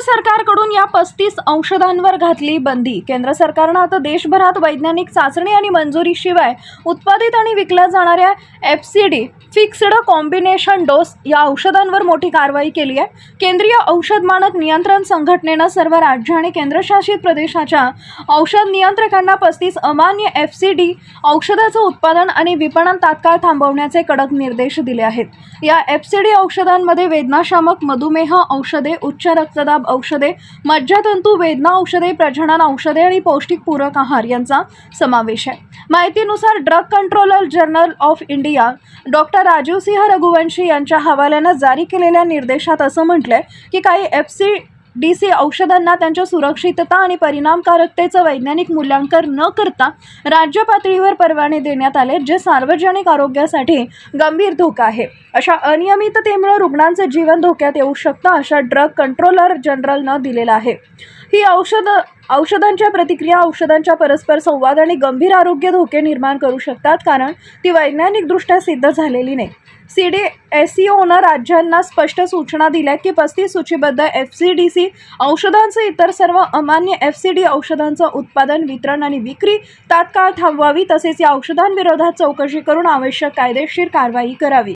सरकारकडून या पस्तीस औषधांवर घातली बंदी. केंद्र सरकारनं आता देशभरात वैज्ञानिक चाचणी आणि मंजुरीशिवाय उत्पादित आणि विकल्या जाणाऱ्या F C D fixed combination dose या औषधांवर मोठी कारवाई केली आहे. केंद्रीय औषध मानक नियंत्रण संघटनेनं सर्व राज्य आणि केंद्रशासित प्रदेशाच्या औषध नियंत्रकांना पस्तीस अमान्य एफ सी डी औषधाचं उत्पादन आणि विपणन तात्काळ थांबवण्याचे कडक निर्देश दिले आहेत. या एफ सी डी औषधांमध्ये वेदनाशामक मधुमेह औषधे उच्च रक्तदाब औषधे मज्जातंतू वेदना औषधे प्रजनन औषधे आणि पौष्टिक पूरक आहार यांचा समावेश आहे. माहितीनुसार drug controller general of India doctor Rajiv Singh Raghuvanshi यांच्या हवाल्यानं जारी केलेल्या निर्देशात असं म्हटलंय की काही एफ सी डी सी औषधांना त्यांच्या सुरक्षितता आणि परिणामकारकतेचं वैज्ञानिक मूल्यांकन न करता राज्य पातळीवर परवाने देण्यात आले जे सार्वजनिक आरोग्यासाठी गंभीर धोका आहे. अशा अनियमिततेमुळे रुग्णांचे जीवन धोक्यात येऊ शकतं अशा ड्रग कंट्रोलर जनरलनं दिलेला आहे. ही औषधं औषधांच्या प्रतिक्रिया औषधांच्या परस्पर संवाद आणि गंभीर आरोग्य धोके निर्माण करू शकतात कारण ती वैज्ञानिकदृष्ट्या सिद्ध झालेली नाही. सी डी एस सी ओनं राज्यांना स्पष्ट सूचना दिल्या की पस्तीस सूचीबद्ध एफ सी डी सी औषधांचं इतर सर्व अमान्य एफ सी डी औषधांचं उत्पादन वितरण आणि विक्री तात्काळ थांबवावी तसेच या औषधांविरोधात चौकशी करून आवश्यक कायदेशीर कारवाई करावी.